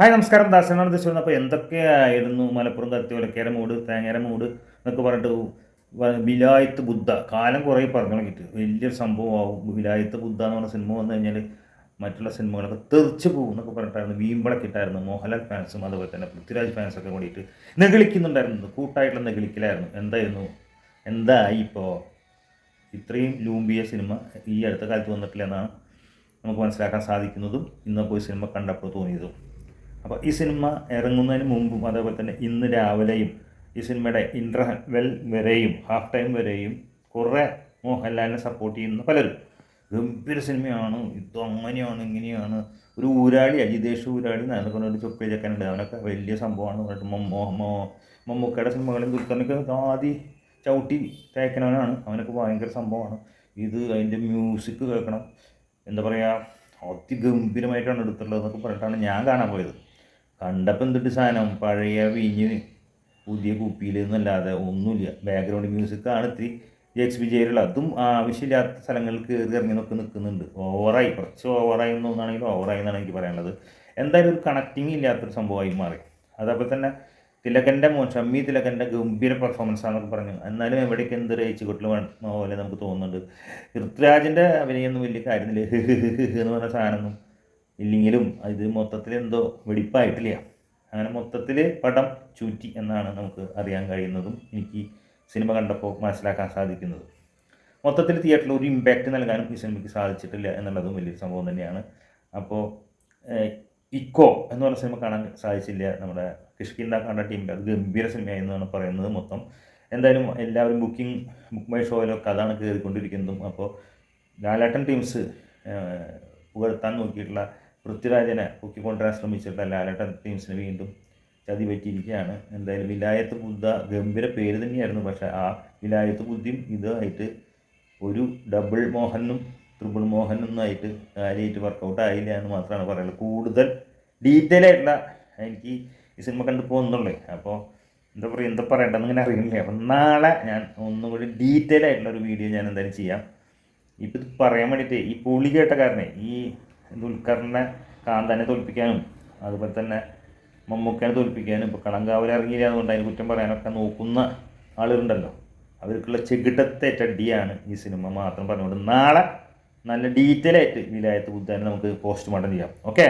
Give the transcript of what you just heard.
Hi നമസ്കാരം. ദാസനാണ് ദശ അപ്പോൾ എന്തൊക്കെയായിരുന്നു മലപ്പുറം കത്തിയോലക്കേര കേരമൂട് തേങ്ങേര മൂട് എന്നൊക്കെ പറഞ്ഞിട്ട് വിലായത്ത് ബുദ്ധ. കാലം കുറേ പറഞ്ഞു തുടങ്ങിയിട്ട് വലിയൊരു സംഭവമാവും വിലായത്ത് ബുദ്ധ എന്ന് പറഞ്ഞ സിനിമ വന്നു കഴിഞ്ഞാൽ മറ്റുള്ള സിനിമകളൊക്കെ തെറിച്ച് പോകും എന്നൊക്കെ പറഞ്ഞിട്ടായിരുന്നു. വീമ്പിളൊക്കെ ഇട്ടായിരുന്നു. മോഹൻലാൽ ഫാൻസും അതുപോലെ തന്നെ പൃഥ്വിരാജ് ഫാൻസൊക്കെ കൂടിയിട്ട് നെഗളിക്കുന്നുണ്ടായിരുന്നു കൂട്ടായിട്ടുള്ള നെഗളിക്കലായിരുന്നു എന്തായിരുന്നു? എന്തായി ഇപ്പോൾ ഇത്രയും ലൂമ്പിയ സിനിമ ഈ അടുത്ത കാലത്ത് വന്നിട്ടില്ല എന്നാണ് നമുക്ക് മനസ്സിലാക്കാൻ സാധിക്കുന്നതും ഇന്ന് പോയി സിനിമ കണ്ടപ്പോൾ തോന്നിയതും. അപ്പോൾ ഈ സിനിമ ഇറങ്ങുന്നതിന് മുമ്പും അതേപോലെ തന്നെ ഇന്ന് രാവിലെയും ഈ സിനിമയുടെ ഇന്റർവെൽ വരെയും ഹാഫ് ടൈം വരെയും കുറേ മോഹൻലാലിനെ സപ്പോർട്ട് ചെയ്യുന്ന പലരും. ഗംഭീര സിനിമയാണ് ഇത് അങ്ങനെയാണ് ഇങ്ങനെയാണ്. ഒരു ഊരാളി അജിതേഷ് ഊരാളി നടക്കുന്ന ഒരു ചൊപ്പി ചെക്കനുണ്ട് അവനൊക്കെ വലിയ സംഭവമാണ് പറഞ്ഞിട്ട് മമ്മോ മോ മമ്മൂക്കയുടെ സിനിമകളിൽ ദുൽഖറിനൊക്കെ ആദ്യം ചവിട്ടി തേക്കനവനാണ് അവനൊക്കെ ഭയങ്കര സംഭവമാണ്. ഇത് അതിന്റെ മ്യൂസിക് കേൾക്കണം. എന്താ പറയുക അതിഗംഭീരമായിട്ടാണ് എടുത്തിട്ടുള്ളത് എന്നൊക്കെ പറഞ്ഞിട്ടാണ് ഞാൻ കാണാൻ പോയത്. കണ്ടപ്പോൾ എന്തിട്ട് സാധനം? പഴയ വീഞ്ഞ് പുതിയ കുപ്പിയിൽ എന്നല്ലാതെ ഒന്നുമില്ല. ബാക്ക്ഗ്രൗണ്ട് മ്യൂസിക്കാണ് ഇത്തിരി എക്സ് വിജയിലുള്ള അതും ആവശ്യമില്ലാത്ത സ്ഥലങ്ങളിൽ കയറി ഇറങ്ങി നോക്കി നിൽക്കുന്നുണ്ട് ഓവറായി കുറച്ച് ഓവറായി എന്ന് ഓവറായി എന്നാണ് എനിക്ക് പറയാനുള്ളത്. എന്തായാലും ഒരു കണക്റ്റിംഗ് ഇല്ലാത്തൊരു സംഭവമായി മാറി. അതേപോലെ തന്നെ തിലകന്റെ മോൻ ഷമ്മി തിലകന്റെ ഗംഭീര പെർഫോമൻസ് ആണെന്നൊക്കെ പറഞ്ഞു. എന്നാലും എവിടേക്ക് എന്ത് രയിച്ചു കൊട്ടിൽ പോലെ നമുക്ക് തോന്നുന്നുണ്ട്. പൃഥ്വിരാജിന്റെ അഭിനയൊന്നും വലിയ കാര്യമില്ല. എന്ന് പറഞ്ഞ സാധനമൊന്നും ഇല്ലെങ്കിലും ഇത് മൊത്തത്തിൽ എന്തോ വെടിപ്പായിട്ടില്ല. അങ്ങനെ മൊത്തത്തിൽ പടം ചൂറ്റി എന്നാണ് നമുക്ക് അറിയാൻ കഴിയുന്നതും എനിക്ക് സിനിമ കണ്ടപ്പോൾ മനസ്സിലാക്കാൻ സാധിക്കുന്നതും. മൊത്തത്തിൽ തിയേറ്ററിൽ ഒരു ഇമ്പാക്റ്റ് നൽകാനും ഈ സിനിമയ്ക്ക് സാധിച്ചിട്ടില്ല എന്നുള്ളതും വലിയൊരു സംഭവം തന്നെയാണ്. അപ്പോൾ ഇക്കോ എന്ന് പറഞ്ഞ സിനിമ കാണാൻ സാധിച്ചില്ല. നമ്മുടെ കിഷ്കിന്ദ കണ്ട ടീമിന്റെ അത് ഗംഭീര സിനിമയായിരുന്നാണ് പറയുന്നത് മൊത്തം. എന്തായാലും എല്ലാവരും ബുക്കിംഗ് ബുക്ക് മൈ ഷോയിലൊക്കെ അതാണ് കയറിക്കൊണ്ടിരിക്കുന്നതും അപ്പോൾ ലാലാട്ടൻ ടീംസ് പുകഴ്ത്താൻ നോക്കിയിട്ടുള്ള പൃഥ്വിരാജനെ പൊക്കിക്കൊണ്ടുവരാൻ ശ്രമിച്ചിട്ട് ലാലേട്ടൻ ടീംസിന് വീണ്ടും ചതി പറ്റിയിരിക്കുകയാണ്. എന്തായാലും വിലായത്ത് ബുദ്ധ ഗംഭീര പേര് തന്നെയായിരുന്നു. പക്ഷേ ആ വിലായത്ത് ബുദ്ധിയും ഇതായിട്ട് ഒരു ഡബിൾ മോഹനും ട്രിപ്പിൾ മോഹനൊന്നും ആയിട്ട് കാര്യമായിട്ട് വർക്കൗട്ട് ആയില്ല എന്ന് മാത്രമാണ് പറയുന്നത് കൂടുതൽ ഡീറ്റെയിൽ ആയിട്ടുള്ള എനിക്ക് ഈ സിനിമ കണ്ടു പോകുന്നുള്ളേ. അപ്പോൾ എന്താ പറയുക എന്താ പറയേണ്ടതെന്ന് ഇങ്ങനെ അറിയുന്നില്ല അപ്പം നാളെ ഞാൻ ഒന്നും കൂടി ഡീറ്റെയിൽ ആയിട്ടുള്ള ഒരു വീഡിയോ ഞാൻ എന്തായാലും ചെയ്യാം. ഇപ്പം ഇത് പറയാൻ വേണ്ടിയിട്ട് ഈ പുളി കേട്ട കാരണേ ഈ ദുൽഖറിനെ കാന്താനെ തോൽപ്പിക്കാനും അതുപോലെ തന്നെ മമ്മൂക്കനെ തോൽപ്പിക്കാനും ഇപ്പോൾ കളങ്കാവൽ ഇറങ്ങിയില്ല അതുകൊണ്ട് അതിന് കുറ്റം പറയാനൊക്കെ നോക്കുന്ന ആളുകളുണ്ടല്ലോ. അവർക്കുള്ള ചെകിട്ടത്തെ ചടിയാണ് ഈ സിനിമ മാത്രം പറഞ്ഞുകൊണ്ട് നാളെ നല്ല ഡീറ്റെയിൽ ആയിട്ട് വിലായത്ത് ബുദ്ധാനെ നമുക്ക് പോസ്റ്റ്മോർട്ടം ചെയ്യാം. ഓക്കെ